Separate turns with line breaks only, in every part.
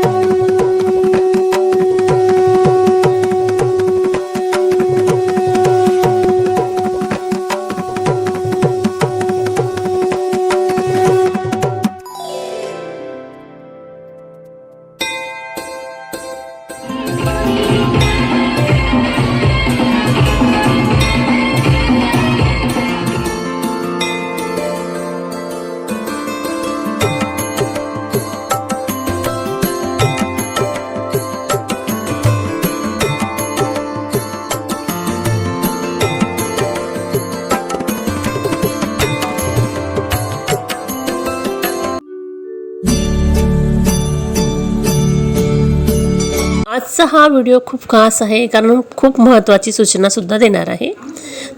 Thank you. आजचा हा video खूप खास आहे कारण खूप महत्त्वाची सूचनासुद्धा देणार आहे.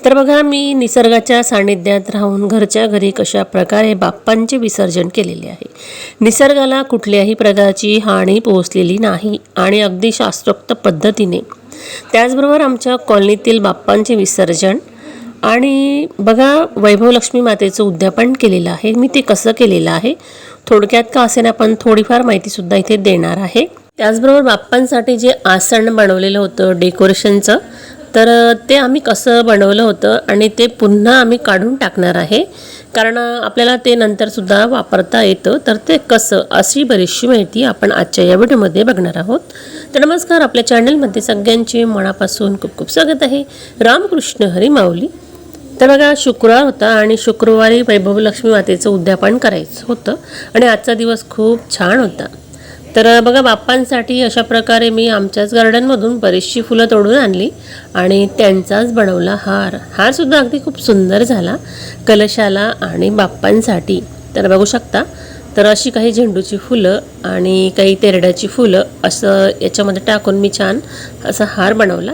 तर बघा मी निसर्गाच्या सान्निध्यात राहून घरच्या घरी कशा प्रकारे बाप्पांचे विसर्जन केलेले आहे. निसर्गाला कुठल्याही प्रकारची हानी पोहोचलेली नाही आणि अगदी शास्त्रोक्त पद्धतीने. त्याचबरोबर आमच्या कॉलनीतील बाप्पांचे विसर्जन आणि बघा वैभव लक्ष्मी मातेचं उद्यापन केलेलं आहे. मी ते कसं केलेलं आहे? थोडक्यात का असेना? पण थोडीफार माहितीसुद्धा इथे देणार आहे. त्याचबरोबर बाप्पांसाठी जे आसन बनवलेलं होतं डेकोरेशनचं तर ते आम्ही कसं बनवलं होतं आणि ते पुन्हा आम्ही काढून टाकणार आहे. कारण आपल्याला ते नंतरसुद्धा वापरता येतं. तर ते कसं अशी बरीचशी माहिती आपण आजच्या या व्हिडिओमध्ये बघणार आहोत. तर नमस्कार आपल्या चॅनलमध्ये सगळ्यांचे मनापासून खूप खूप स्वागत आहे. रामकृष्ण हरी माऊली. तर बघा शुक्रवार होता आणि शुक्रवारी वैभव लक्ष्मी मातेचं उद्यापन करायचं होतं. आणि आजचा दिवस खूप छान होता. तर बघा बाप्पांसाठी अशा प्रकारे मी आमच्याच गार्डनमधून बरीचशी फुलं तोडून आणली आणि त्यांचाच बनवला हार. हारसुद्धा अगदी खूप सुंदर झाला कलशाला आणि बाप्पांसाठी. तर बघू शकता तर अशी काही झेंडूची फुलं आणि काही तेरड्याची फुलं असं याच्यामध्ये टाकून मी छान असा हार बनवला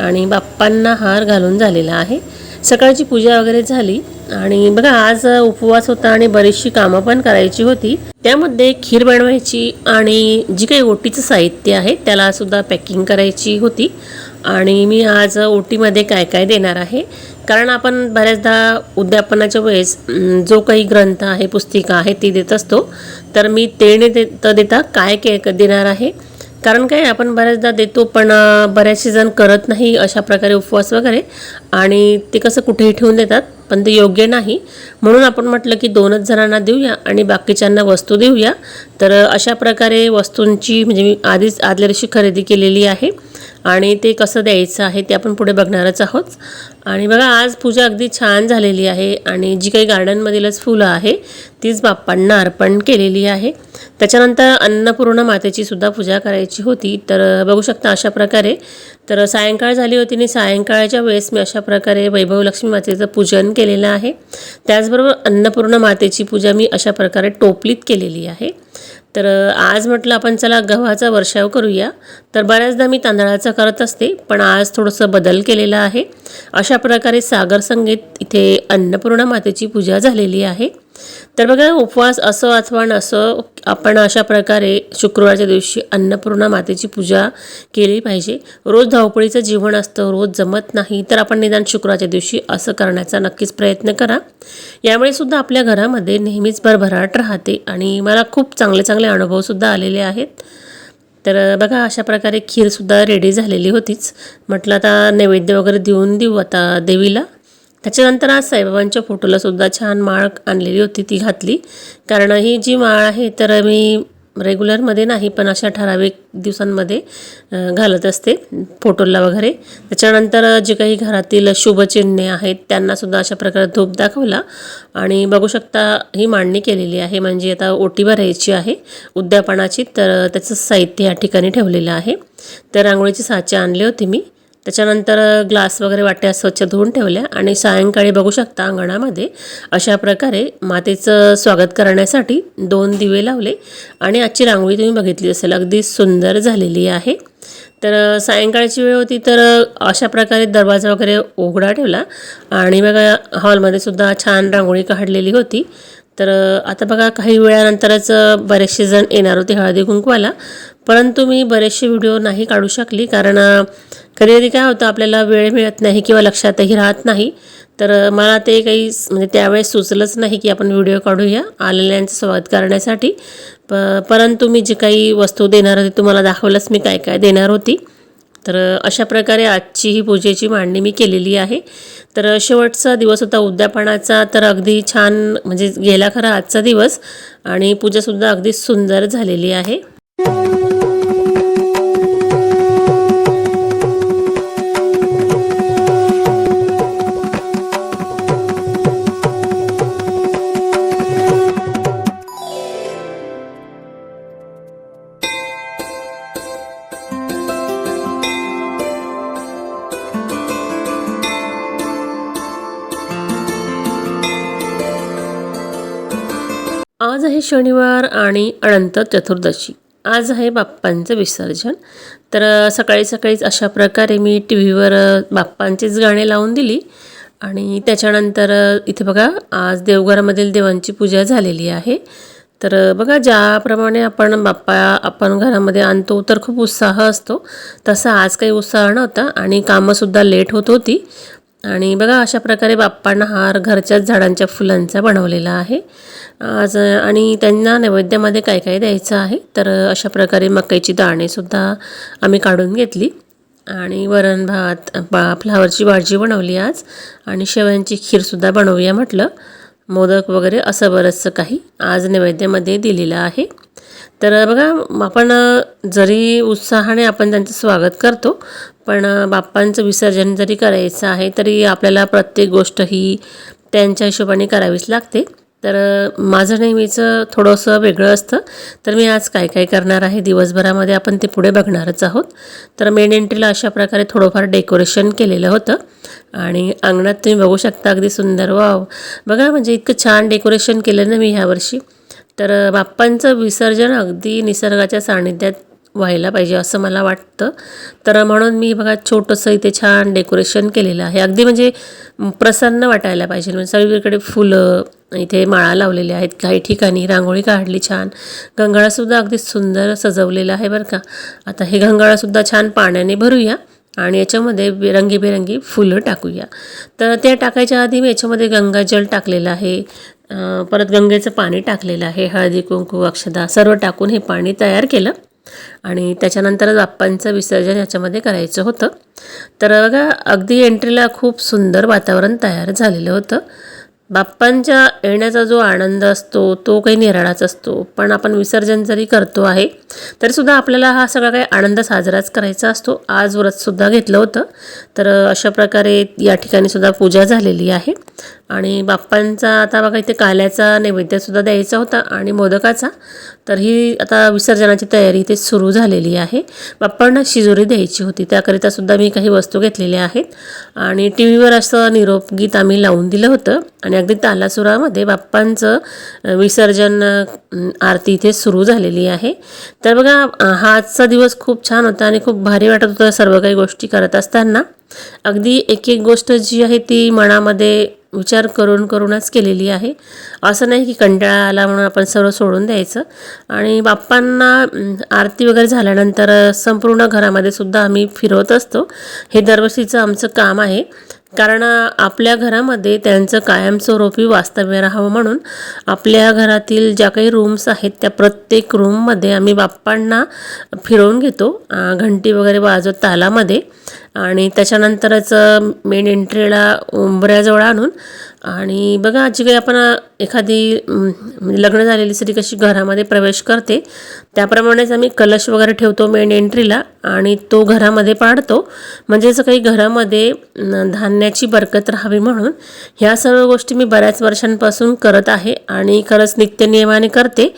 आणि बाप्पांना हार घालून झालेला आहे. सकाळची पूजा वगैरे झाली आणि बघा आज उपवास होता आणि बरीचशी कामं पण करायची होती. त्यामध्ये खीर बनवायची आणि जी काही ओटीचं साहित्य आहे त्याला सुद्धा पॅकिंग करायची होती. आणि मी आज ओटीमध्ये काय काय देणार आहे? कारण आपण बऱ्याचदा उद्यापनाच्या वेळेस जो काही ग्रंथ आहे पुस्तिका आहे ती देत असतो. तर मी ते न देता देता काय के देणार आहे? कारण काय आपण बऱ्याचदा देतो पण बऱ्याचशे जण करत नाही अशा प्रकारे उपवास वगैरे. आणि ते कसं कुठेही ठेवून देतात. पण ते योग्य नाही. म्हणून आपण म्हटलं की दोनच जणांना देऊया आणि बाकीच्यांना वस्तू देऊया. तर अशा प्रकारे वस्तूंची म्हणजे मी आधीच आदल्या दिवशी खरेदी केलेली आहे आणि ते कसं द्यायचं आहे ते आपण पुढे बघणारच आहोत. आणि बघा आज पूजा अगदी छान झालेली आहे आणि जी काही गार्डनमधीलच फुलं आहे तीच बाप्पांना अर्पण केलेली आहे. त्याच्यानंतर अन्नपूर्ण मातेची सुद्धा पूजा करायची होती. तर बघू शकता अशा प्रकारे तर सायंकाळ झाली होती आणि सायंकाळच्या वेळेस मी अशा प्रकारे वैभव लक्ष्मी मातेचं पूजन केलेलं आहे. त्याचबरोबर अन्नपूर्ण मातेची पूजा मी अशा प्रकारे टोपलीत केलेली आहे. तर आज म्हटलं आपण चला गव्हाचा वर्षाव करूया. तर बऱ्याचदा मी तांदळाचं करत असते पण आज थोडंसं बदल केलेला आहे. अशा प्रकारे सागर संगीत इथे अन्नपूर्णा मातेची पूजा झालेली आहे. तर बघा उपवास असो अथवा नसो आपण अशा प्रकारे शुक्रवारच्या दिवशी अन्नपूर्णा मातेची पूजा केली पाहिजे. रोज धावपळीचं जीवन असतं रोज जमत नाही तर आपण निदान शुक्रवारच्या दिवशी असं करण्याचा नक्कीच प्रयत्न करा. यामुळे सुद्धा आपल्या घरामध्ये नेहमीच भरभराट राहते आणि मला खूप चांगले चांगले अनुभवसुद्धा आलेले आहेत. तर बघा अशा प्रकारे खीरसुद्धा रेडी झालेली होतीच. म्हटलं आता नैवेद्य वगैरे देऊन देऊ आता देवीला. त्याच्यानंतर आज साईबाबांच्या फोटोला सुद्धा छान माळ आणलेली होती ती घातली. कारण ही जी माळ आहे तर मी रेग्युलरमध्ये नाही पण अशा ठराविक दिवसांमध्ये घालत असते फोटोला वगैरे. त्याच्यानंतर जे काही घरातील शुभचिन्हे आहेत त्यांनासुद्धा अशा प्रकारे धूप दाखवला. आणि बघू शकता ही मांडणी केलेली आहे. म्हणजे आता ओटी भरायची आहे उद्यापनाची तर त्याचं साहित्य या ठिकाणी ठेवलेलं आहे. तर रांगोळीचे साचे आणले होते मी. त्याच्यानंतर ग्लास वगैरे वाट्या स्वच्छ धुवून ठेवल्या आणि सायंकाळी बघू शकता अंगणामध्ये अशा प्रकारे मातेचं स्वागत करण्यासाठी दोन दिवे लावले आणि आजची रांगोळी तुम्ही बघितली असेल अगदी सुंदर झालेली आहे. तर सायंकाळची वेळ होती तर अशा प्रकारे दरवाजा वगैरे उघडा ठेवला आणि बघा हॉलमध्ये सुद्धा छान रांगोळी काढलेली होती. तर आता बघा काही वेळानंतरच बरेचसे जण येणार होते हळदी कुंकवाला परंतु मी बरेचसे व्हिडिओ नाही काढू शकली कारण कधी कधी काय होतं आपल्याला वेळ मिळत नाही किंवा लक्षातही राहत नाही. तर मला ते काही म्हणजे त्यावेळेस सुचलंच नाही की आपण व्हिडिओ काढूया आलेल्यांचं स्वागत करण्यासाठी. प परंतु मी जी काही वस्तू देणार होती तुम्हाला दाखवलंच मी काय काय देणार होती. तर अशा प्रकारे आजची ही पूजेची मांडणी मी केलेली आहे. तर शेवटचा दिवस होता उद्यापनाचा तर अगदी छान म्हणजे गेला खरा आजचा दिवस आणि पूजासुद्धा अगदी सुंदर झालेली आहे. शनिवार आणि अनंत चतुर्दशी. आज आहे बाप्पांचं विसर्जन. तर सकाळी सकाळीच अशा प्रकारे मी टी व्हीवर बाप्पांचीच गाणी लावून दिली. आणि त्याच्यानंतर इथे बघा आज देवघरामधील देवांची पूजा झालेली आहे. तर बघा ज्याप्रमाणे आपण बाप्पा आपण घरामध्ये आणतो तर खूप उत्साह असतो. तसा आज काही उत्साह नव्हता आणि कामंसुद्धा लेट होत होती. आणि बघा अशा प्रकारे बाप्पांना हार घरच्याच झाडांच्या फुलांचा बनवलेला आहे. आज आणि त्यांना नैवेद्यामध्ये काय काय द्यायचं आहे तर अशा प्रकारे मकईची दाणेसुद्धा आम्ही काढून घेतली. आणि वरण भात बा फ्लावरची भाजी बनवली आज. आणि शेवयांची खीरसुद्धा बनवूया म्हटलं. मोदक वगैरे असं बरंचसं काही आज नैवेद्यामध्ये दिलेलं आहे. तर बघा आपण जरी उत्साहाने आपण त्यांचं स्वागत करतो पण बाप्पांचं विसर्जन जरी करायचं आहे तरी आपल्याला प्रत्येक गोष्ट ही त्यांच्या हिशोबाने करावीच लागते. तर माझं नेहमीचं थोडंसं वेगळं असतं. तर मी आज काय काय करणार आहे? दिवसभरामध्ये आपण ते पुढे बघणारच आहोत. तर मेन एंट्रीला अशा प्रकारे थोडंफार डेकोरेशन केलेलं होतं. आणि अंगणात तुम्ही बघू शकता अगदी सुंदर. वाव. बघा म्हणजे इतकं छान डेकोरेशन केलं ना मी ह्यावर्षी तर बाप्पांचं विसर्जन अगदी निसर्गाच्या सानिध्यात व्हायला पाहिजे असं मला वाटतं. तर म्हणून मी बघा छोटंसं इथे छान डेकोरेशन केलेलं आहे. अगदी म्हणजे प्रसन्न वाटायला पाहिजे. म्हणजे सगळीकडे फुलं इथे माळा लावलेल्या आहेत. काही ठिकाणी रांगोळी काढली छान. गंगाळासुद्धा अगदी सुंदर सजवलेला आहे बरं का. आता हे गंगाळासुद्धा छान पाण्याने भरूया आणि याच्यामध्ये रंगीबेरंगी फुलं टाकूया. तर त्या टाकायच्या आधी मी याच्यामध्ये गंगाजल टाकलेलं आहे. परत गंगेचं पाणी टाकलेलं आहे. हळदी कुंकू अक्षदा सर्व टाकून हे पाणी तयार केलं. आणि त्याच्यानंतरच बाप्पांचं विसर्जन याच्यामध्ये करायचं होतं. तर बघा अगदी एंट्रीला खूप सुंदर वातावरण तयार झालेलं होतं. बाप्पांच्या येण्याचा जो आनंद असतो तो काही निराळाच असतो. पण आपण विसर्जन जरी करतो आहे तरीसुद्धा आपल्याला हा सगळा काही आनंद साजराच करायचा असतो. आज व्रतसुद्धा घेतलं होतं. तर अशा प्रकारे या ठिकाणी सुद्धा पूजा झालेली आहे. आणि बाप्पांचा आता बघा इथे काल्याचा नैवेद्यसुद्धा द्यायचा होता आणि मोदकाचा. तर ही आता विसर्जनाची तयारी इथे सुरू झालेली आहे. बाप्पांना शिजोरी द्यायची होती. त्याकरिता सुद्धा मी काही वस्तू घेतलेल्या आहेत. आणि टी व्हीवर असं निरोप गीत आम्ही लावून दिलं होतं. आणि अगदी तालासुरामध्ये बाप्पांचं विसर्जन आरती इथे सुरू झालेली आहे. तर बघा हा आजचा दिवस खूप छान होता आणि खूप भारी वाटत होतं सर्व काही गोष्टी करत असताना. अगदी एक एक गोष्ट जी आहे ती मनामध्ये विचार करून करूनच केलेली आहे. असं नाही की कंटाळा आला म्हणून आपण सर्व सोडून द्यायचं. आणि बाप्पांना आरती वगैरे झाल्यानंतर संपूर्ण घरामध्ये सुद्धा आम्ही फिरवत असतो. हे दरवर्षीचं आमचं काम आहे. कारण आपल्या घरामध्ये त्यांचं कायमस्वरूपी वास्तव्य राहावं म्हणून आपल्या घरातील ज्या काही रूम्स आहेत त्या प्रत्येक रूममध्ये आम्ही बाप्पांना फिरवून घेतो. घंटी वगैरे वाजवत तालामध्ये. आणि त्याच्यानंतरच मेन एंट्रीला उंबऱ्याजवळ आणून आणि बघा जी काही आपण एखादी म्हणजे लग्न झालेली स्त्री कशी घरामध्ये प्रवेश करते त्याप्रमाणेच आम्ही कलश वगैरे ठेवतो मेन एंट्रीला आणि तो घरामध्ये पाडतो. म्हणजे असं काही घरामध्ये धान्याची बरकत राहावी म्हणून ह्या सर्व गोष्टी मी बऱ्याच वर्षांपासून करत आहे आणि खरंच नित्यनियमाने करते.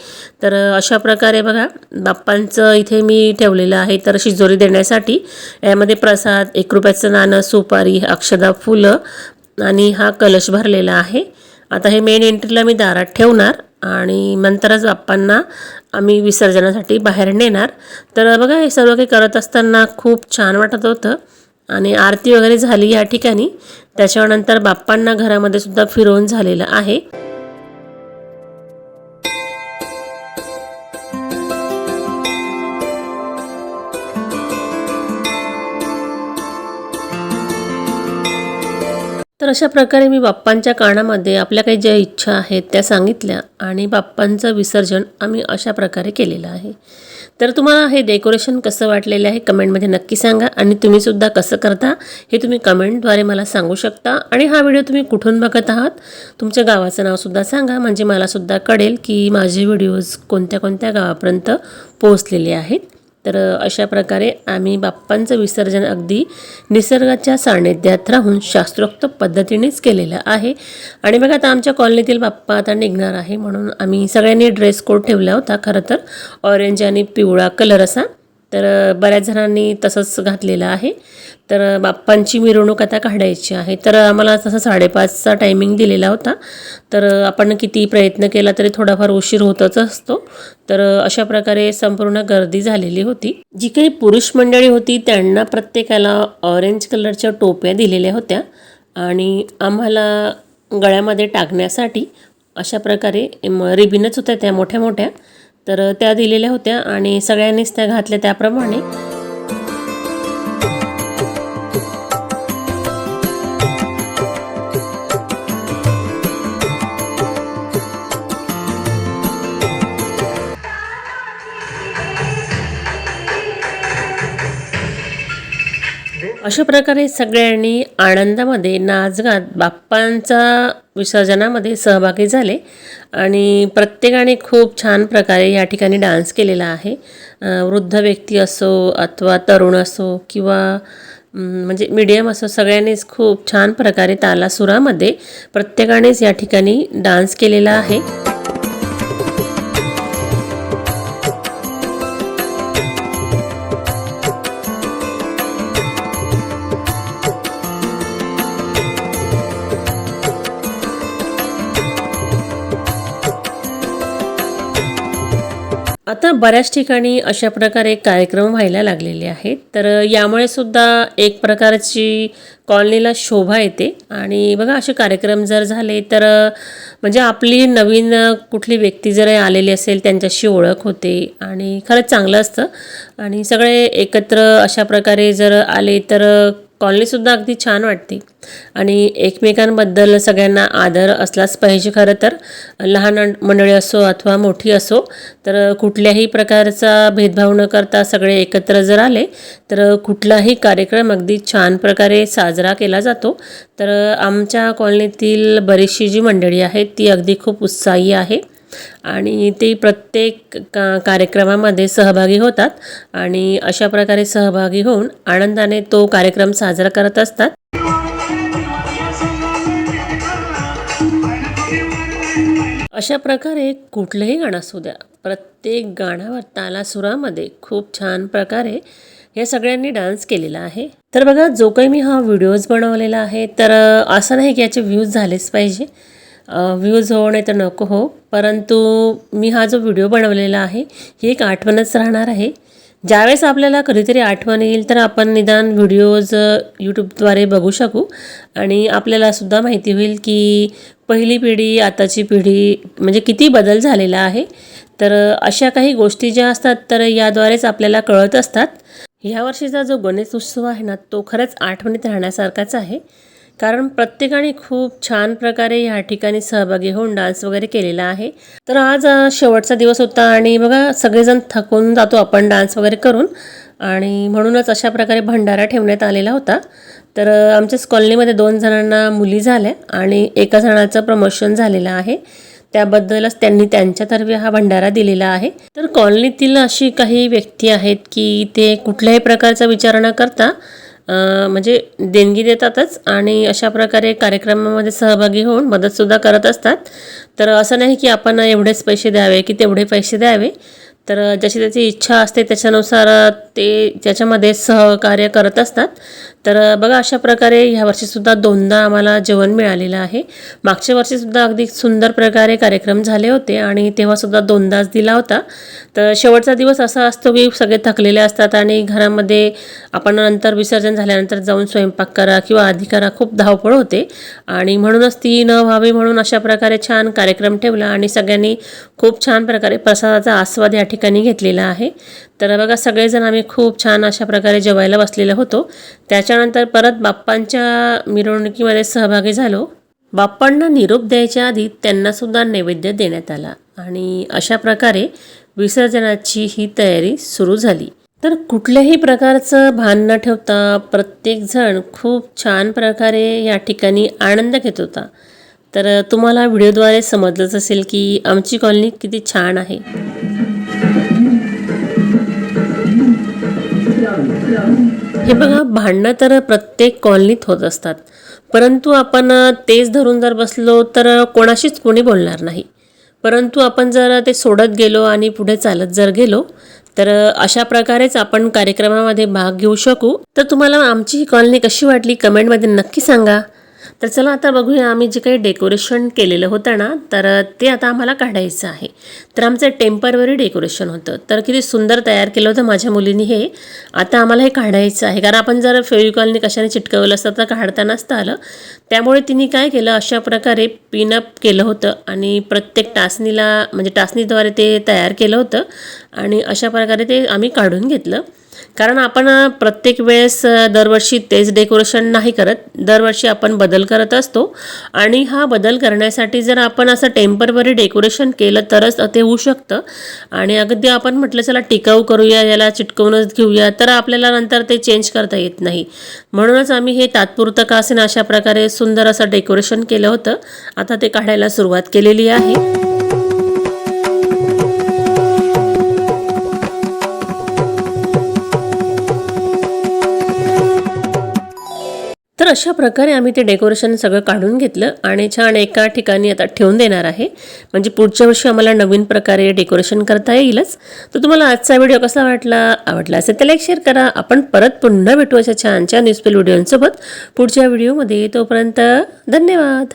तर अशा प्रकारे बघा बाप्पांचं इथे मी ठेवलेलं आहे तर शिजोरी देण्यासाठी. यामध्ये प्रसाद एक रुपयाचं नाणं सुपारी अक्षदा फुलं आणि हा कलश भरलेला आहे. आता हे मेन एंट्रीला मी दारात ठेवणार आणि नंतरच बाप्पांना आम्ही विसर्जनासाठी बाहेर नेणार. तर बघा हे सर्व काही करत असताना खूप छान वाटत होतं आणि आरती वगैरे झाली या ठिकाणी. त्याच्यानंतर बाप्पांना घरामध्ये सुद्धा फिरवून झालेलं आहे. तर अशा प्रकारे मी बाप्पांच्या कानामध्ये आपल्या काही ज्या इच्छा आहेत त्या सांगितल्या आणि बाप्पांचं विसर्जन आम्ही अशा प्रकारे केलेलं आहे. तर तुम्हाला हे डेकोरेशन कसं वाटलेलं आहे कमेंटमध्ये नक्की सांगा आणि तुम्हीसुद्धा कसं करता हे तुम्ही कमेंटद्वारे मला सांगू शकता. आणि हा व्हिडिओ तुम्ही कुठून बघत आहात? तुमच्या गावाचं नावसुद्धा सांगा. म्हणजे मलासुद्धा कळेल की माझे व्हिडिओज कोणत्या कोणत्या गावापर्यंत पोहोचलेले आहेत. तर अशा प्रकारे आम्ही बाप्पांचं विसर्जन अगदी निसर्गाच्या सान्निध्यात राहून शास्त्रोक्त पद्धतीनेच केलेलं आहे. आणि बघा आता आमच्या कॉलनीतील बाप्पा आता निघणार आहे म्हणून आम्ही सगळ्यांनी ड्रेस कोड ठेवला होता खरं तर. ऑरेंज आणि पिवळा कलर असा. तर बऱ्याच जणांनी तसंच घातलेलं आहे. तर बाप्पांची मिरवणूक आता काढायची आहे. तर आम्हाला तसं साडेपाचचा टायमिंग दिलेला होता. तर आपण किती प्रयत्न केला तरी थोडाफार उशीर होतच असतो. तर अशा प्रकारे संपूर्ण गर्दी झालेली होती. जी काही पुरुष मंडळी होती त्यांना प्रत्येकाला ऑरेंज कलरच्या टोप्या दिलेल्या होत्या. आणि आम्हाला गळ्यामध्ये टाकण्यासाठी अशा प्रकारे म- रिबिनच होत्या त्या मोठ्या मोठ्या तर त्या दिलेल्या होत्या आणि सगळ्यांनीच त्या घातल्या त्याप्रमाणे. अशा प्रकारे सगळ्यांनी आनंदामध्ये नाचगात बाप्पांचा विसर्जनामध्ये सहभागी झाले आणि प्रत्येकाने खूप छान प्रकारे या ठिकाणी डान्स केलेला आहे. वृद्ध व्यक्ती असो अथवा तरुण असो किंवा म्हणजे मीडियम असो सगळ्यांनीच खूप छान प्रकारे तालासुरामध्ये प्रत्येकानेच या ठिकाणी डान्स केलेला आहे. आता बऱ्याच ठिकाणी अशा प्रकारे कार्यक्रम व्हायला लागलेले आहेत. तर यामुळे सुद्धा एक प्रकारची कॉलनीला शोभा येते. आणि बघा असे कार्यक्रम जर झाले तर म्हणजे आपली नवीन कुठली व्यक्ती जर आलेली असेल त्यांच्याशी ओळख होते. आणि खरंच चांगलं असतं. आणि सगळे एकत्र अशा प्रकारे जर आले तर कॉलनीसुद्धा अगदी छान वाटते. आणि एकमेकांबद्दल सगळ्यांना आदर असलाच पाहिजे खरं तर. लहान मंडळी असो अथवा मोठी असो तर कुठल्याही प्रकारचा भेदभाव न करता सगळे एकत्र जर आले तर कुठलाही कार्यक्रम अगदी छान प्रकारे साजरा केला जातो. तर आमच्या कॉलनीतील बरीचशी जी मंडळी आहेत ती अगदी खूप उत्साही आहे. आणि ते प्रत्येक का कार्यक्रमामध्ये सहभागी होतात आणि अशा प्रकारे सहभागी होऊन आनंदाने तो कार्यक्रम साजरा करत असतात. अशा प्रकारे कुठलंही गाणं असू द्या प्रत्येक गाण्यावर तालासुरामध्ये खूप छान प्रकारे या सगळ्यांनी डान्स केलेला आहे. तर बघा जो काही मी हा व्हिडिओज बनवलेला आहे तर असं नाही की याचे व्ह्यूज झालेच पाहिजे. व्ह्यूज हो नाही तर नको हो परंतु मी हा जो व्हिडिओ बनवलेला आहे ही एक आठवणच राहणार आहे. ज्यावेळेस आपल्याला कधीतरी आठवण येईल तर आपण निदान व्हिडिओज यूट्यूबद्वारे बघू शकू. आणि आपल्यालासुद्धा माहिती होईल की पहिली पिढी आताची पिढी म्हणजे किती बदल झालेला आहे. तर अशा काही गोष्टी ज्या असतात तर याद्वारेच आपल्याला कळत असतात. ह्या वर्षीचा जो गणेश उत्सव आहे ना तो खरंच आठवणीत राहण्यासारखाच आहे. कारण प्रत्येकाने खूप छान प्रकारे ह्या ठिकाणी सहभागी होऊन डान्स वगैरे केलेला आहे. तर आज शेवटचा दिवस होता आणि बघा सगळेजण थकून जातो आपण डान्स वगैरे करून. आणि म्हणूनच अशा प्रकारे भंडारा ठेवण्यात आलेला होता. तर आमच्याच कॉलनीमध्ये दोन जणांना मुली झाल्या आणि एका जणाचं प्रमोशन झालेलं आहे. त्याबद्दलच त्यांनी त्यांच्यातर्फे हा भंडारा दिलेला आहे. तर कॉलनीतील अशी काही व्यक्ती आहेत की ते कुठल्याही प्रकारचा विचार न करता म्हणजे देणगी देतातच आणि अशा प्रकारे कार्यक्रमामध्ये सहभागी होऊन मदतसुद्धा करत असतात. तर असं नाही की आपण एवढेच पैसे द्यावे की तेवढे पैसे द्यावे. तर जशी त्याची इच्छा असते त्याच्यानुसार ते त्याच्यामध्ये सहकार्य करत असतात. तर बघा अशा प्रकारे ह्या वर्षीसुद्धा दोनदा आम्हाला जेवण मिळालेलं आहे. मागच्या वर्षीसुद्धा अगदी सुंदर प्रकारे कार्यक्रम झाले होते आणि तेव्हासुद्धा दोनदाच दिला होता. तर शेवटचा दिवस असा असतो की सगळे थकलेले असतात आणि घरामध्ये आपण नंतर विसर्जन झाल्यानंतर जाऊन स्वयंपाक करा किंवा आधी करा खूप धावपळ होते. आणि म्हणूनच ती न व्हावी म्हणून अशा प्रकारे छान कार्यक्रम ठेवला आणि सगळ्यांनी खूप छान प्रकारे प्रसादाचा आस्वाद या ठिकाणी ठिकाणी घेतलेला आहे. तर बघा सगळेजण आम्ही खूप छान अशा प्रकारे जेवायला बसलेलो होतो. त्याच्यानंतर परत बाप्पांच्या मिरवणुकीमध्ये सहभागी झालो. बाप्पांना निरोप द्यायच्या आधी त्यांनासुद्धा नैवेद्य देण्यात आला आणि अशा प्रकारे विसर्जनाची ही तयारी सुरू झाली. तर कुठल्याही प्रकारचं भान न ठेवता प्रत्येकजण खूप छान प्रकारे या ठिकाणी आनंद घेत होता. तर तुम्हाला व्हिडिओद्वारे समजलंच असेल की आमची कॉलनी किती छान आहे. हे बघा भांडणं तर प्रत्येक कॉलनीत होत असतात. परंतु आपण तेच धरून जर बसलो तर कोणाशीच कोणी बोलणार नाही. परंतु आपण जर ते सोडत गेलो आणि पुढे चालत जर गेलो तर अशा प्रकारेच आपण कार्यक्रमामध्ये भाग घेऊ शकू. तर तुम्हाला आमची ही कॉलनी कशी वाटली? कमेंटमध्ये नक्की सांगा. तर चला आता बघूया आम्ही जे काही डेकोरेशन केलेलं होतं ना तर ते आता आम्हाला काढायचं आहे. तर आमचं टेम्परवरी डेकोरेशन होतं. तर किती सुंदर तयार केलं होतं माझ्या मुलीने हे. आता आम्हाला हे काढायचं आहे. कारण आपण जर फेविकॉलने कशाने चिटकवलं असतं तर काढता नसतं आलं. त्यामुळे तिने काय केलं अशा प्रकारे पिनअप केलं होतं आणि प्रत्येक टाचणीला म्हणजे टाचणीद्वारे ते तयार केलं होतं. आणि अशा प्रकारे ते आम्ही काढून घेतलं. कारण आपण प्रत्येक वेळेस दरवर्षी तेच डेकोरेशन नाही करत. दरवर्षी आपण बदल करत असतो. आणि हा बदल करण्यासाठी जर आपण असं टेंपररी डेकोरेशन केलं तरच ते होऊ शकतं. आणि अगदी आपण म्हटलं चला टिकाऊ करूया याला चिटकवूनच घेऊया तर आपल्याला नंतर ते चेंज करता येत नाही. म्हणूनच आम्ही हे तात्पुरतं का असेन अशा प्रकारे सुंदर असं डेकोरेशन केलं होतं. आता ते काढायला सुरुवात केलेली आहे. तर अशा प्रकारे आम्ही ते डेकोरेशन सगळं काढून घेतलं आणि छान एका ठिकाणी आता ठेवून देणार आहे. म्हणजे पुढच्या वर्षी आम्हाला नवीन प्रकारे डेकोरेशन करता येईलच. तर तुम्हाला आजचा व्हिडिओ कसा वाटला? आवडला असेल तर लाईक शेअर करा. आपण परत पुन्हा भेटू अशा छान छान युजफुल व्हिडिओंसोबत पुढच्या व्हिडिओमध्ये तोपर्यंत धन्यवाद.